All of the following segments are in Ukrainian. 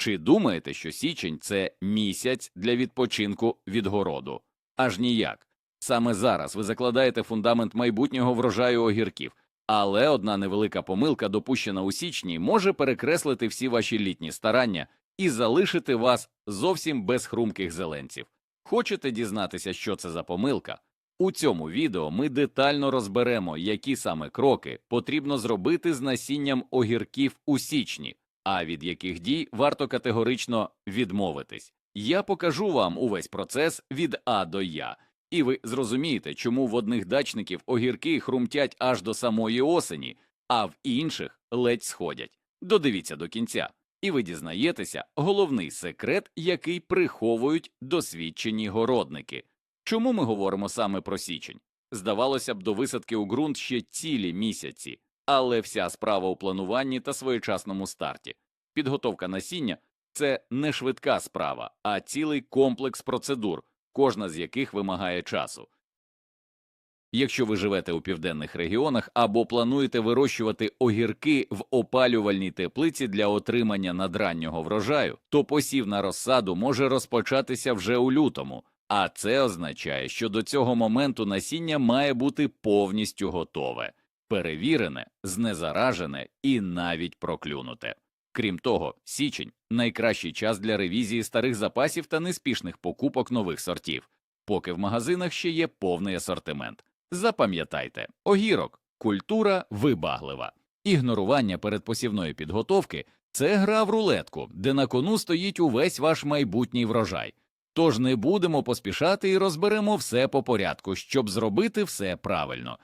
Чи думаєте, що січень це місяць для відпочинку від городу? Аж ніяк. Саме зараз ви закладаєте фундамент майбутнього врожаю огірків, але одна невелика помилка, допущена у січні, може перекреслити всі ваші літні старання і залишити вас зовсім без хрумких зеленців. Хочете дізнатися, що це за помилка? У цьому відео ми детально розберемо, які саме кроки потрібно зробити з насінням огірків у січні, а від яких дій варто категорично відмовитись. Я покажу вам увесь процес від А до Я, і ви зрозумієте, чому в одних дачників огірки хрумтять аж до самої осені, а в інших ледь сходять. Додивіться до кінця, і ви дізнаєтеся головний секрет, який приховують досвідчені городники. Чому ми говоримо саме про січень? Здавалося б, до висадки у ґрунт ще цілі місяці, але вся справа у плануванні та своєчасному старті. Підготовка насіння це не швидка справа, а цілий комплекс процедур, кожна з яких вимагає часу. Якщо ви живете у південних регіонах або плануєте вирощувати огірки в опалювальній теплиці для отримання надраннього врожаю, то посів на розсаду може розпочатися вже у лютому, а це означає, що до цього моменту насіння має бути повністю готове, перевірене, знезаражене і навіть проклюнуте. Крім того, січень найкращий час для ревізії старих запасів та неспішних покупок нових сортів, поки в магазинах ще є повний асортимент. Запам'ятайте, огірок культура вибаглива. Ігнорування передпосівної підготовки це гра в рулетку, де на кону стоїть увесь ваш майбутній врожай. Тож не будемо поспішати і розберемо все по порядку, щоб зробити все правильно.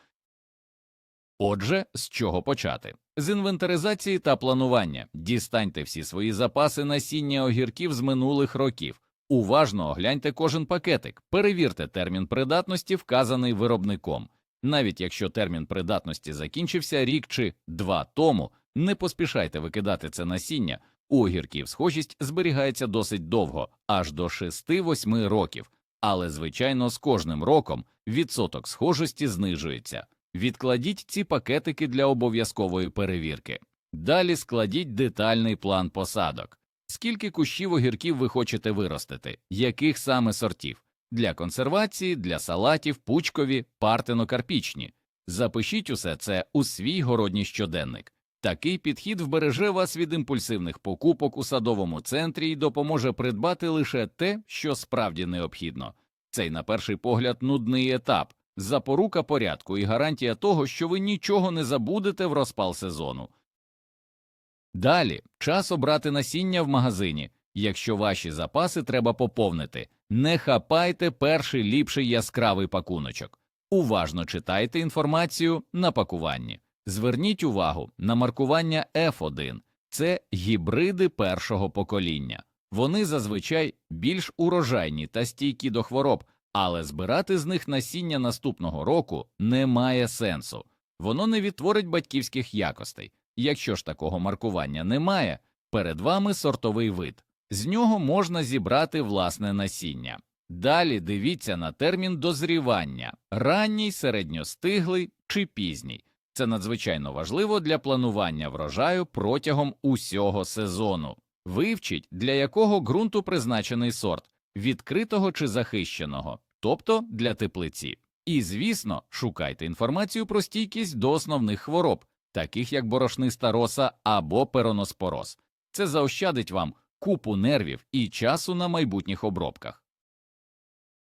Отже, з чого почати? З інвентаризації та планування дістаньте всі свої запаси насіння огірків з минулих років. Уважно огляньте кожен пакетик, перевірте термін придатності, вказаний виробником. Навіть якщо термін придатності закінчився рік чи два тому, не поспішайте викидати це насіння. У огірків схожість зберігається досить довго, аж до 6-8 років, але, звичайно, з кожним роком відсоток схожості знижується. Відкладіть ці пакетики для обов'язкової перевірки. Далі складіть детальний план посадок. Скільки кущів огірків ви хочете виростити, яких саме сортів? Для консервації, для салатів, пучкові, партено-карпічні. Запишіть усе це у свій городній щоденник. Такий підхід вбереже вас від імпульсивних покупок у садовому центрі і допоможе придбати лише те, що справді необхідно. Цей, на перший погляд, нудний етап, запорука порядку і гарантія того, що ви нічого не забудете в розпал сезону. Далі час обрати насіння в магазині. Якщо ваші запаси треба поповнити, не хапайте перший ліпший яскравий пакуночок. Уважно читайте інформацію на пакуванні. Зверніть увагу на маркування F1 це гібриди першого покоління. Вони зазвичай більш урожайні та стійкі до хвороб, але збирати з них насіння наступного року немає сенсу. Воно не відтворить батьківських якостей. Якщо ж такого маркування немає, перед вами сортовий вид. З нього можна зібрати власне насіння. Далі дивіться на термін дозрівання ранній, середньостиглий чи пізній. Це надзвичайно важливо для планування врожаю протягом усього сезону. Вивчіть, для якого ґрунту призначений сорт відкритого чи захищеного, тобто для теплиці. І, звісно, шукайте інформацію про стійкість до основних хвороб, таких як борошниста роса або пероноспороз. Це заощадить вам купу нервів і часу на майбутніх обробках.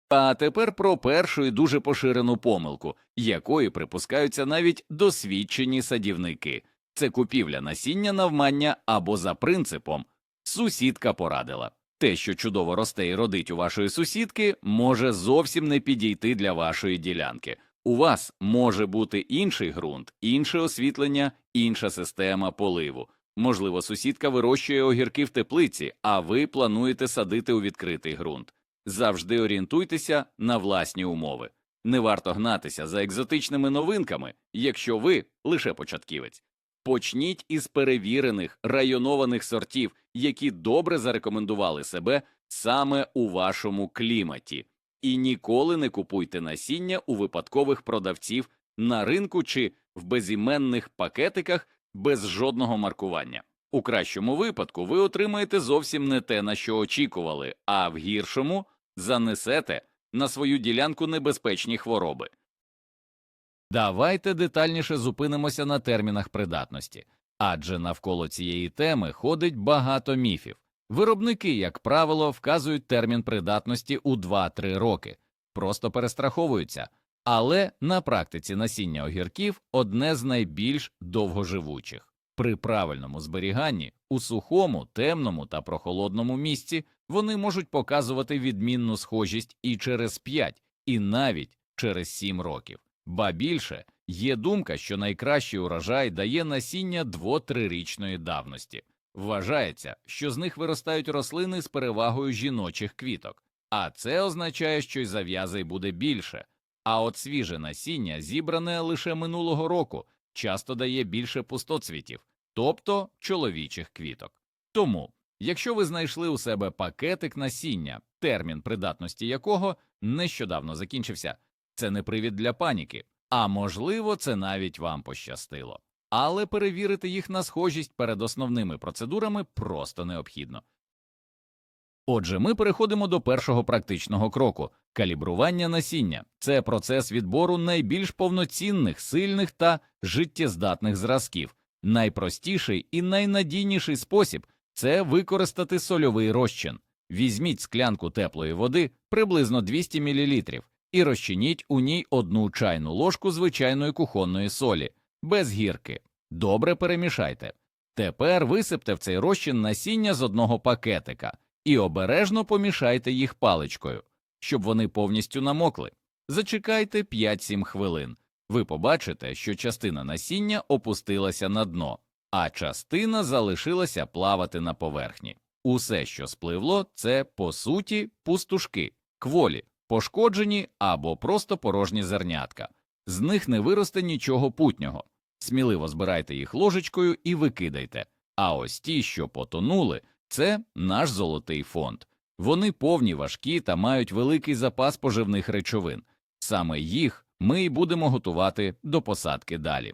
А тепер про першу і дуже поширену помилку, якої припускаються навіть досвідчені садівники це купівля насіння навмання або за принципом сусідка порадила. Те, що чудово росте і родить у вашої сусідки, може зовсім не підійти для вашої ділянки. У вас може бути інший ґрунт, інше освітлення, інша система поливу. Можливо, сусідка вирощує огірки в теплиці, а ви плануєте садити у відкритий ґрунт. Завжди орієнтуйтеся на власні умови. Не варто гнатися за екзотичними новинками, якщо ви лише початківець. Почніть із перевірених районованих сортів, які добре зарекомендували себе саме у вашому кліматі, і ніколи не купуйте насіння у випадкових продавців на ринку чи в безіменних пакетиках без жодного маркування. У кращому випадку ви отримаєте зовсім не те, на що очікували, а в гіршому занесете на свою ділянку небезпечні хвороби. Давайте детальніше зупинимося на термінах придатності, адже навколо цієї теми ходить багато міфів. Виробники, як правило, вказують термін придатності у 2-3 роки, просто перестраховуються, але на практиці насіння огірків одне з найбільш довгоживучих. При правильному зберіганні у сухому, темному та прохолодному місці вони можуть показувати відмінну схожість і через 5, і навіть через 7 років. Ба більше є думка, що найкращий урожай дає насіння 2-3-річної давності. Вважається, що з них виростають рослини з перевагою жіночих квіток, а це означає, що й зав'язей буде більше. А от свіже насіння, зібране лише минулого року, часто дає більше пустоцвітів, тобто чоловічих квіток. Тому, якщо ви знайшли у себе пакетик насіння, термін придатності якого нещодавно закінчився, це не привід для паніки, а можливо, це навіть вам пощастило. Але перевірити їх на схожість перед основними процедурами просто необхідно. Отже, ми переходимо до першого практичного кроку калібрування насіння. Це процес відбору найбільш повноцінних, сильних та життєздатних зразків. Найпростіший і найнадійніший спосіб це використати сольовий розчин. Візьміть склянку теплої води приблизно 200 мл і розчиніть у ній одну чайну ложку звичайної кухонної солі, без гірки. Добре перемішайте. Тепер висипте в цей розчин насіння з одного пакетика і обережно помішайте їх паличкою, щоб вони повністю намокли. Зачекайте 5-7 хвилин. Ви побачите, що частина насіння опустилася на дно, а частина залишилася плавати на поверхні. Усе, що спливло, це по суті пустушки, кволі, пошкоджені або просто порожні зернятка. З них не виросте нічого путнього. Сміливо збирайте їх ложечкою і викидайте. А ось ті, що потонули, це наш золотий фонд. Вони повні важкі та мають великий запас поживних речовин. Саме їх ми й будемо готувати до посадки далі.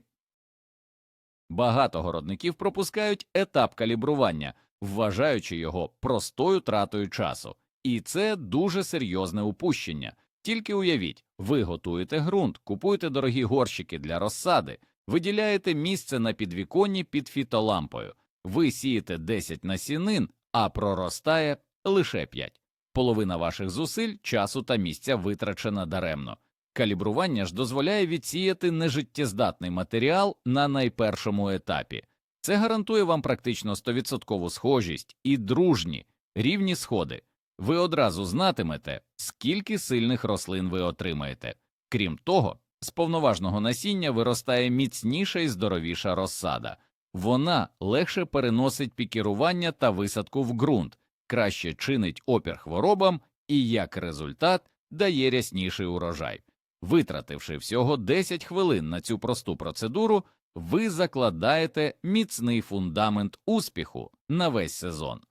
Багато городників пропускають етап калібрування, вважаючи його простою тратою часу, і це дуже серйозне упущення. Тільки уявіть, ви готуєте ґрунт, купуєте дорогі горщики для розсади, виділяєте місце на підвіконні під фітолампою, ви сієте 10 насінин, а проростає лише 5. Половина ваших зусиль, часу та місця витрачена даремно. Калібрування ж дозволяє відсіяти нежиттєздатний матеріал на найпершому етапі. Це гарантує вам практично 100% схожість і дружні, рівні сходи. Ви одразу знатимете, скільки сильних рослин ви отримаєте. Крім того, з повноважного насіння виростає міцніша і здоровіша розсада. Вона легше переносить пікірування та висадку в ґрунт, краще чинить опір хворобам і, як результат, дає рясніший урожай. Витративши всього 10 хвилин на цю просту процедуру, ви закладаєте міцний фундамент успіху на весь сезон.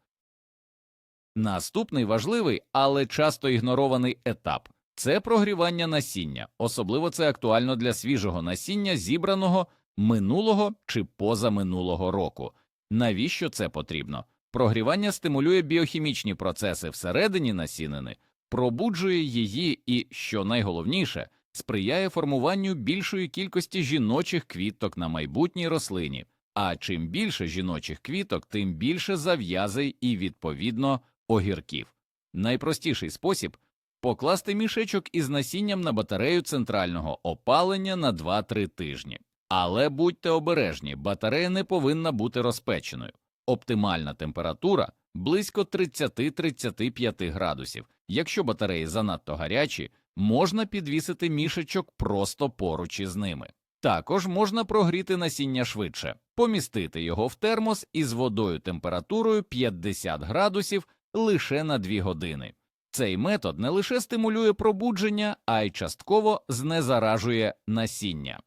Наступний важливий, але часто ігнорований етап це прогрівання насіння, особливо це актуально для свіжого насіння, зібраного минулого чи позаминулого року. Навіщо це потрібно? Прогрівання стимулює біохімічні процеси всередині насінини, пробуджує її і, що найголовніше, сприяє формуванню більшої кількості жіночих квіток на майбутній рослині. А чим більше жіночих квіток, тим більше зав'язей і, відповідно, огірків. Найпростіший спосіб покласти мішечок із насінням на батарею центрального опалення на 2-3 тижні. Але будьте обережні, батарея не повинна бути розпеченою. Оптимальна температура близько 30-35 градусів. Якщо батареї занадто гарячі, можна підвісити мішечок просто поруч із ними. Також можна прогріти насіння швидше, помістити його в термос із водою температурою 50 градусів лише на 2 години. Цей метод не лише стимулює пробудження, а й частково знезаражує насіння.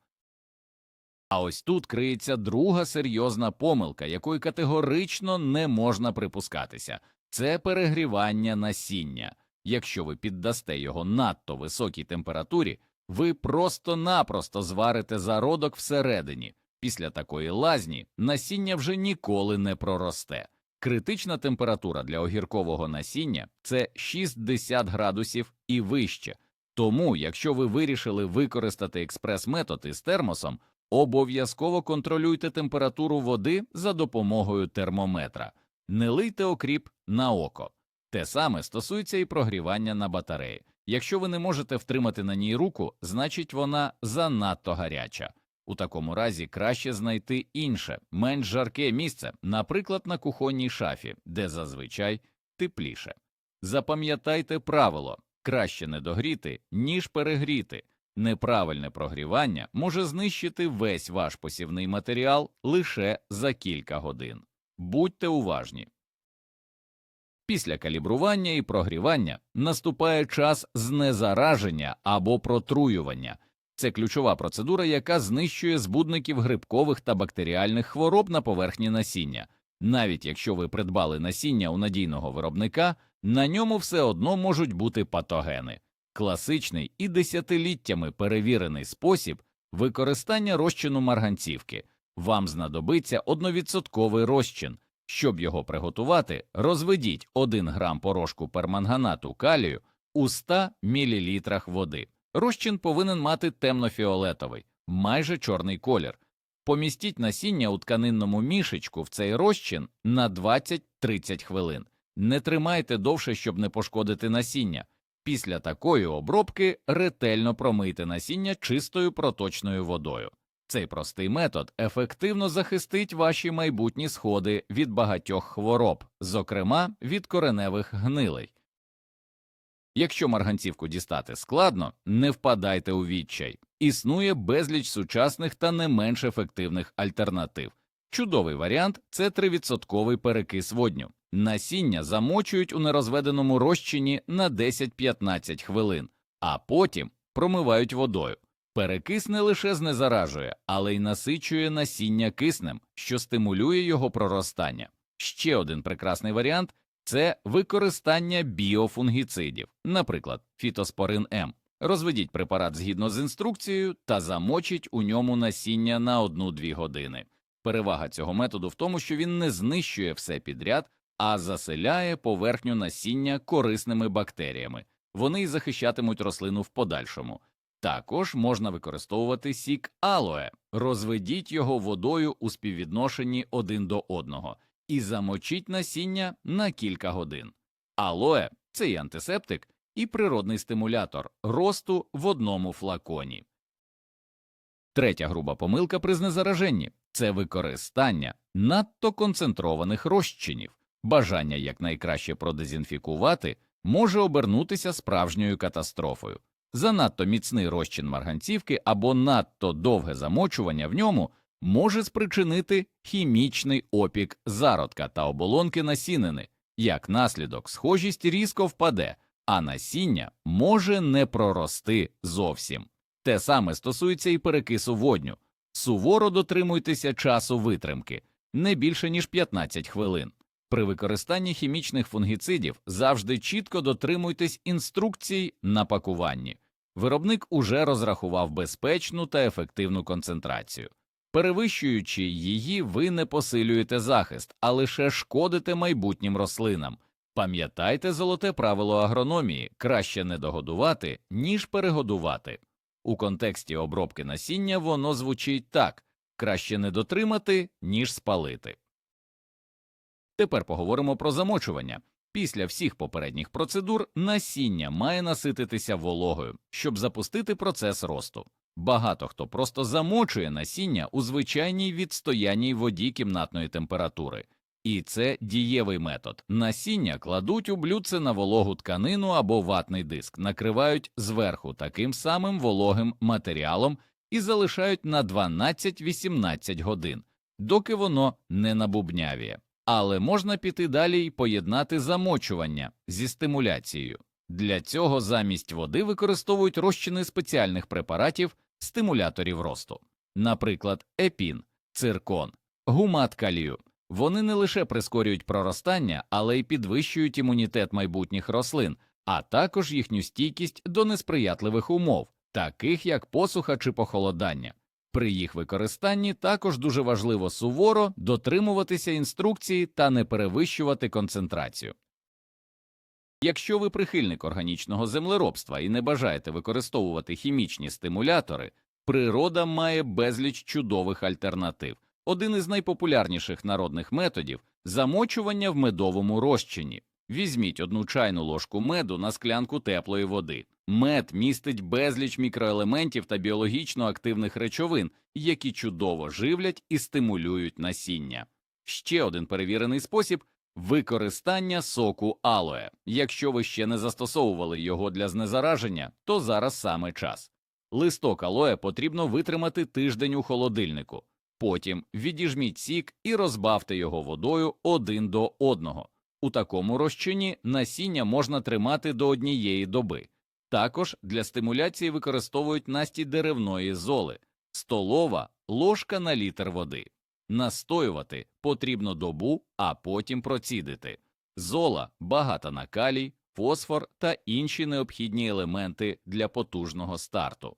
А ось тут криється друга серйозна помилка, якої категорично не можна припускатися це перегрівання насіння. Якщо ви піддасте його надто високій температурі, ви просто-напросто зварите зародок всередині, Після такої лазні насіння вже ніколи не проросте. Критична температура для огіркового насіння це 60 градусів і вище. Тому, якщо ви вирішили використати експрес-метод із термосом, обов'язково контролюйте температуру води за допомогою термометра. Не лийте окріп на око. Те саме стосується і прогрівання на батареї. Якщо ви не можете втримати на ній руку, значить вона занадто гаряча. У такому разі краще знайти інше, менш жарке місце, наприклад, на кухонній шафі, де зазвичай тепліше. Запам'ятайте правило краще не догріти, ніж перегріти. Неправильне прогрівання може знищити весь ваш посівний матеріал лише за кілька годин. Будьте уважні. Після калібрування і прогрівання наступає час знезараження або протруювання. Це ключова процедура, яка знищує збудників грибкових та бактеріальних хвороб на поверхні насіння. Навіть якщо ви придбали насіння у надійного виробника, на ньому все одно можуть бути патогени. Класичний і десятиліттями перевірений спосіб використання розчину марганцівки. Вам знадобиться одновідсотковий розчин. Щоб його приготувати, розведіть 1 грам порошку перманганату калію у 100 мл води. Розчин повинен мати темнофіолетовий, майже чорний колір. Помістіть насіння у тканинному мішечку в цей розчин на 20-30 хвилин. Не тримайте довше, щоб не пошкодити насіння. Після такої обробки ретельно промийте насіння чистою проточною водою. Цей простий метод ефективно захистить ваші майбутні сходи від багатьох хвороб, зокрема від кореневих гнилей. Якщо марганцівку дістати складно, не впадайте у відчай. Існує безліч сучасних та не менш ефективних альтернатив. Чудовий варіант це 3% перекис водню. Насіння замочують у нерозведеному розчині на 10-15 хвилин, а потім промивають водою. Перекис не лише знезаражує, але й насичує насіння киснем, що стимулює його проростання. Ще один прекрасний варіант це використання біофунгіцидів, наприклад, фітоспорин М. Розведіть препарат згідно з інструкцією та замочіть у ньому насіння на 1-2 години. Перевага цього методу в тому, що він не знищує все підряд, а заселяє поверхню насіння корисними бактеріями. Вони й захищатимуть рослину в подальшому. Також можна використовувати сік алоe, розведіть його водою у співвідношенні один до одного і замочіть насіння на кілька годин. Алоe – це і антисептик, і природний стимулятор росту в одному флаконі. Третя груба помилка при знезараженні це використання надто концентрованих розчинів. Бажання якнайкраще продезінфікувати може обернутися справжньою катастрофою. Занадто міцний розчин марганцівки або надто довге замочування в ньому може спричинити хімічний опік зародка та оболонки насінини. Як наслідок, схожість різко впаде, а насіння може не прорости зовсім. Те саме стосується і перекису водню. Суворо дотримуйтеся часу витримки не більше ніж 15 хвилин. При використанні хімічних фунгіцидів завжди чітко дотримуйтесь інструкцій на пакуванні. Виробник уже розрахував безпечну та ефективну концентрацію. Перевищуючи її, ви не посилюєте захист, а лише шкодите майбутнім рослинам. Пам'ятайте золоте правило агрономії краще не догодувати, ніж перегодувати. У контексті обробки насіння воно звучить так краще не дотримати, ніж спалити. Тепер поговоримо про замочування. Після всіх попередніх процедур насіння має насититися вологою, щоб запустити процес росту. Багато хто просто замочує насіння у звичайній відстоянній воді кімнатної температури, і це дієвий метод. Насіння кладуть у блюдце на вологу тканину або ватний диск, накривають зверху таким самим вологим матеріалом і залишають на 12-18 годин, доки воно не набубнявіє. Але можна піти далі і поєднати замочування зі стимуляцією. Для цього замість води використовують розчини спеціальних препаратів стимуляторів росту, наприклад, епін, циркон, гумат калію. Вони не лише прискорюють проростання, але й підвищують імунітет майбутніх рослин, а також їхню стійкість до несприятливих умов, таких як посуха чи похолодання. При їх використанні також дуже важливо суворо дотримуватися інструкції та не перевищувати концентрацію. Якщо ви прихильник органічного землеробства і не бажаєте використовувати хімічні стимулятори, природа має безліч чудових альтернатив. Один із найпопулярніших народних методів замочування в медовому розчині. Візьміть одну чайну ложку меду на склянку теплої води. Мед містить безліч мікроелементів та біологічно активних речовин, які чудово живлять і стимулюють насіння. Ще один перевірений спосіб використання соку алоe. Якщо ви ще не застосовували його для знезараження, то зараз саме час. Листок алоe потрібно витримати тиждень у холодильнику. Потім відіжміть сік і розбавте його водою один до одного. У такому розчині насіння можна тримати до однієї доби. Також для стимуляції використовують насті деревної золи, столова ложка на літр води. Настоювати потрібно добу, а потім процідити. Зола багата на калій, фосфор та інші необхідні елементи для потужного старту.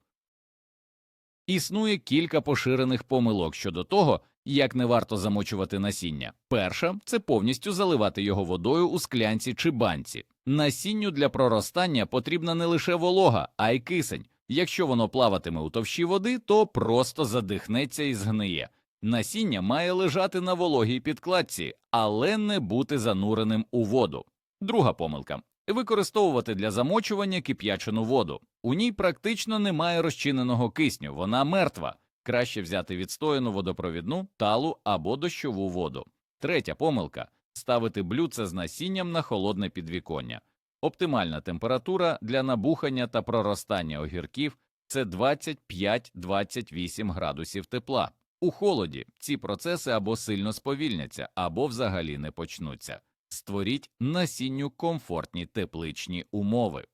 Існує кілька поширених помилок щодо того, як не варто замочувати насіння. Перша це повністю заливати його водою у склянці чи банці. Насінню для проростання потрібна не лише волога, а й кисень. Якщо воно плаватиме у товщі води, то просто задихнеться і згниє. Насіння має лежати на вологій підкладці, але не бути зануреним у воду. Друга помилка використовувати для замочування кип'ячену воду. У ній практично немає розчиненого кисню, вона мертва. Краще взяти відстояну водопровідну, талу або дощову воду. Третя помилка ставити блюдце з насінням на холодне підвіконня. Оптимальна температура для набухання та проростання огірків це 25-28 градусів тепла. У холоді ці процеси або сильно сповільняться, або взагалі не почнуться. Створіть насінню комфортні тепличні умови.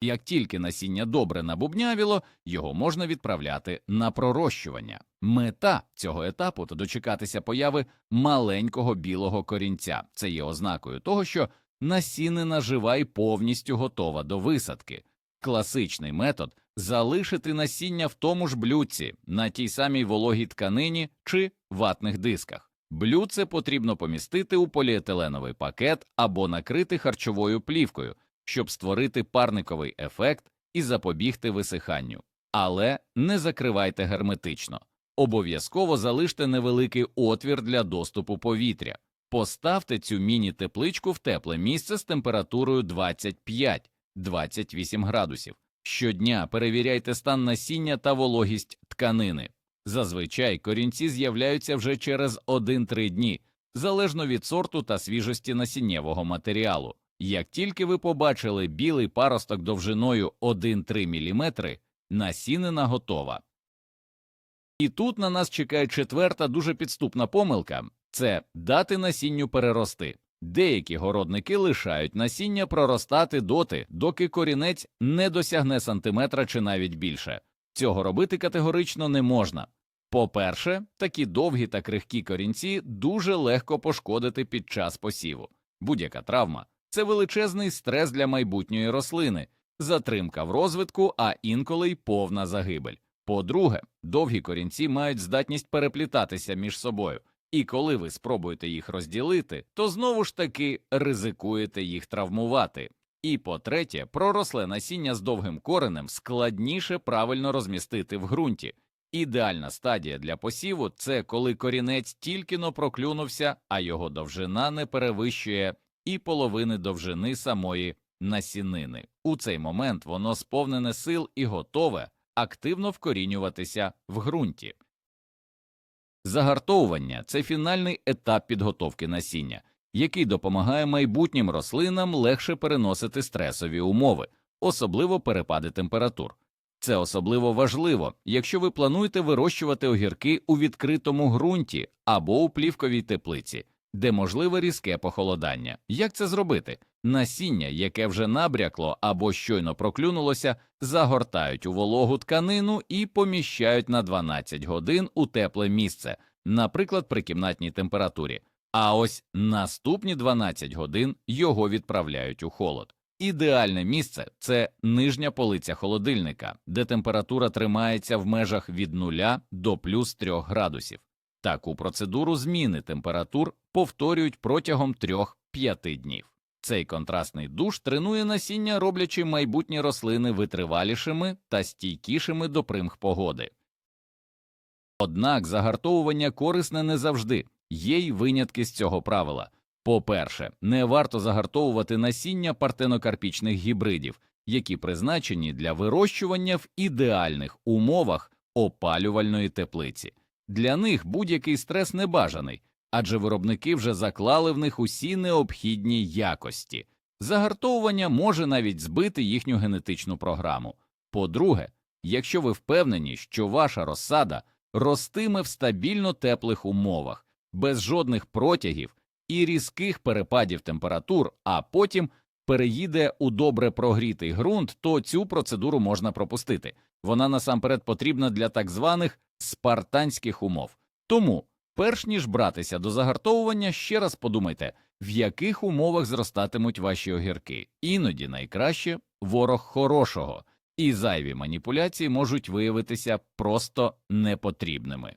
Як тільки насіння добре набубнявіло, його можна відправляти на пророщування. Мета цього етапу то дочекатися появи маленького білого корінця. Це є ознакою того, що насінина жива і повністю готова до висадки. Класичний метод залишити насіння в тому ж блюдці на тій самій вологій тканині чи ватних дисках. Блюдце потрібно помістити у поліетиленовий пакет або накрити харчовою плівкою, щоб створити парниковий ефект і запобігти висиханню. Але не закривайте герметично. Обов'язково залиште невеликий отвір для доступу повітря. Поставте цю міні-тепличку в тепле місце з температурою 25-28 градусів. Щодня перевіряйте стан насіння та вологість тканини. Зазвичай корінці з'являються вже через 1-3 дні, залежно від сорту та свіжості насіннєвого матеріалу. Як тільки ви побачили білий паросток довжиною 1-3 мм, насінина готова. І тут на нас чекає четверта дуже підступна помилка це дати насінню перерости. Деякі городники лишають насіння проростати доти, доки корінець не досягне сантиметра чи навіть більше. Цього робити категорично не можна. По-перше, такі довгі та крихкі корінці дуже легко пошкодити під час посіву. Будь-яка травма це величезний стрес для майбутньої рослини, затримка в розвитку, а інколи й повна загибель. По-друге, довгі корінці мають здатність переплітатися між собою, і коли ви спробуєте їх розділити, то знову ж таки ризикуєте їх травмувати. І по третє, проросле насіння з довгим коренем складніше правильно розмістити в ґрунті. Ідеальна стадія для посіву це коли корінець тільки но проклюнувся, а його довжина не перевищує і половини довжини самої насінини. У цей момент воно сповнене сил і готове активно вкорінюватися в ґрунті. Загартовування це фінальний етап підготовки насіння, який допомагає майбутнім рослинам легше переносити стресові умови, особливо перепади температур. Це особливо важливо, якщо ви плануєте вирощувати огірки у відкритому ґрунті або у плівковій теплиці, де можливе різке похолодання. Як це зробити? Насіння, яке вже набрякло або щойно проклюнулося, загортають у вологу тканину і поміщають на 12 годин у тепле місце, наприклад, при кімнатній температурі. А ось наступні 12 годин його відправляють у холод. Ідеальне місце це нижня полиця холодильника, де температура тримається в межах від 0 до плюс 3 градусів. Таку процедуру зміни температур повторюють протягом 3-5 днів. Цей контрастний душ тренує насіння, роблячи майбутні рослини витривалішими та стійкішими до примх погоди. Однак загартовування корисне не завжди, є й винятки з цього правила. По-перше, не варто загартовувати насіння партенокарпічних гібридів, які призначені для вирощування в ідеальних умовах опалювальної теплиці. Для них будь-який стрес небажаний, адже виробники вже заклали в них усі необхідні якості. Загартовування може навіть збити їхню генетичну програму. По-друге, якщо ви впевнені, що ваша розсада ростиме в стабільно теплих умовах, без жодних протягів і різких перепадів температур, а потім переїде у добре прогрітий ґрунт, то цю процедуру можна пропустити. Вона насамперед потрібна для так званих спартанських умов. Тому, перш ніж братися до загартовування, ще раз подумайте, в яких умовах зростатимуть ваші огірки. Іноді найкраще ворог хорошого, і зайві маніпуляції можуть виявитися просто непотрібними.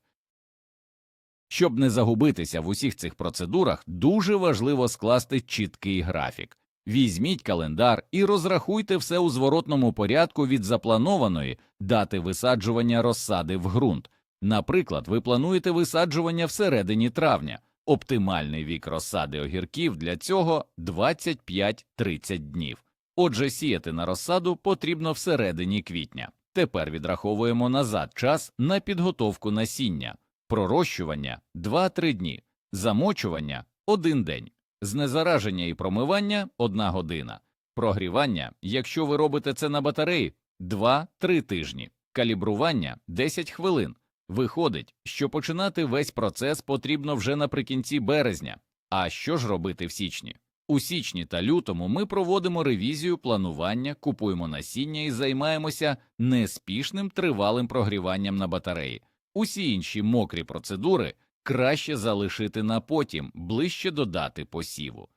Щоб не загубитися в усіх цих процедурах, дуже важливо скласти чіткий графік. Візьміть календар і розрахуйте все у зворотному порядку від запланованої дати висаджування розсади в ґрунт. Наприклад, ви плануєте висаджування всередині травня. Оптимальний вік розсади огірків для цього 25-30 днів. Отже, сіяти на розсаду потрібно всередині квітня. Тепер відраховуємо назад час на підготовку насіння, пророщування 2-3 дні, замочування 1 день, знезараження і промивання 1 година, прогрівання, якщо ви робите це на батареї 2-3 тижні, калібрування 10 хвилин. Виходить, що починати весь процес потрібно вже наприкінці березня. А що ж робити в січні? У січні та лютому ми проводимо ревізію планування, купуємо насіння і займаємося неспішним тривалим прогріванням на батареї. Усі інші мокрі процедури краще залишити на потім, ближче до дати посіву.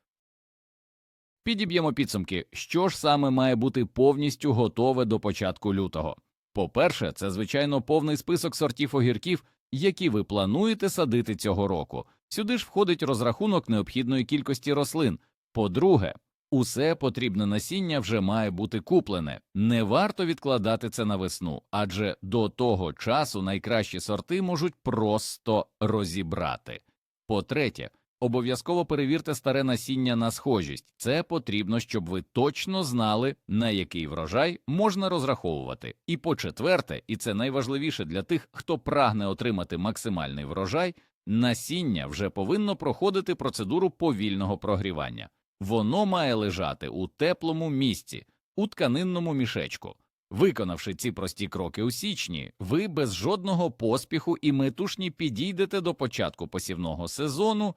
Підіб'ємо підсумки, що ж саме має бути повністю готове до початку лютого. По-перше, це звичайно повний список сортів огірків, які ви плануєте садити цього року. Сюди ж входить розрахунок необхідної кількості рослин. По-друге, усе потрібне насіння вже має бути куплене. Не варто відкладати це на весну, адже до того часу найкращі сорти можуть просто розібрати. По-третє, обов'язково перевірте старе насіння на схожість. Це потрібно, щоб ви точно знали, на який врожай можна розраховувати. І по четверте, і це найважливіше для тих, хто прагне отримати максимальний врожай, насіння вже повинно проходити процедуру повільного прогрівання. Воно має лежати у теплому місці, у тканинному мішечку. Виконавши ці прості кроки у січні, ви без жодного поспіху і метушні підійдете до початку посівного сезону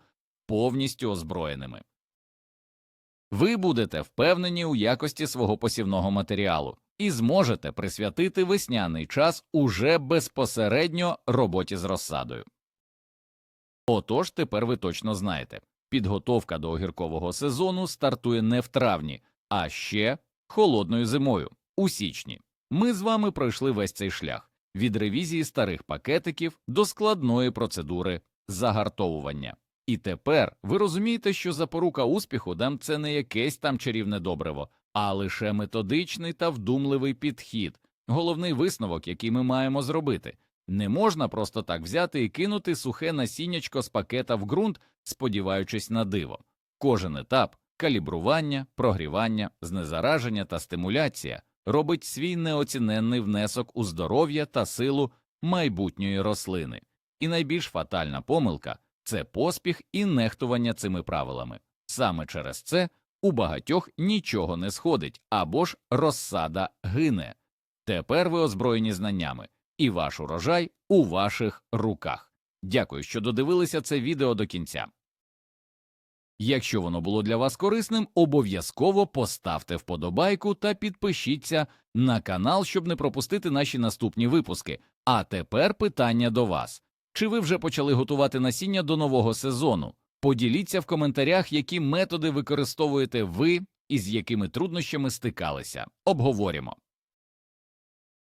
повністю озброєними. Ви будете впевнені у якості свого посівного матеріалу і зможете присвятити весняний час уже безпосередньо роботі з розсадою. Отож, тепер ви точно знаєте, підготовка до огіркового сезону стартує не в травні, а ще холодною зимою у січні. Ми з вами пройшли весь цей шлях від ревізії старих пакетиків до складної процедури загартовування. І тепер ви розумієте, що запорука успіху дам це не якесь там чарівне добриво, а лише методичний та вдумливий підхід, головний висновок, який ми маємо зробити. Не можна просто так взяти і кинути сухе насіннячко з пакета в ґрунт, сподіваючись на диво. Кожен етап калібрування, прогрівання, знезараження та стимуляція робить свій неоціненний внесок у здоров'я та силу майбутньої рослини. І найбільш фатальна помилка це поспіх і нехтування цими правилами. Саме через це у багатьох нічого не сходить або ж розсада гине. Тепер ви озброєні знаннями, і ваш урожай у ваших руках. Дякую, що додивилися це відео до кінця. Якщо воно було для вас корисним, обов'язково поставте вподобайку та підпишіться на канал, щоб не пропустити наші наступні випуски. А тепер питання до вас. Чи ви вже почали готувати насіння до нового сезону? Поділіться в коментарях, які методи використовуєте ви і з якими труднощами стикалися. Обговоримо.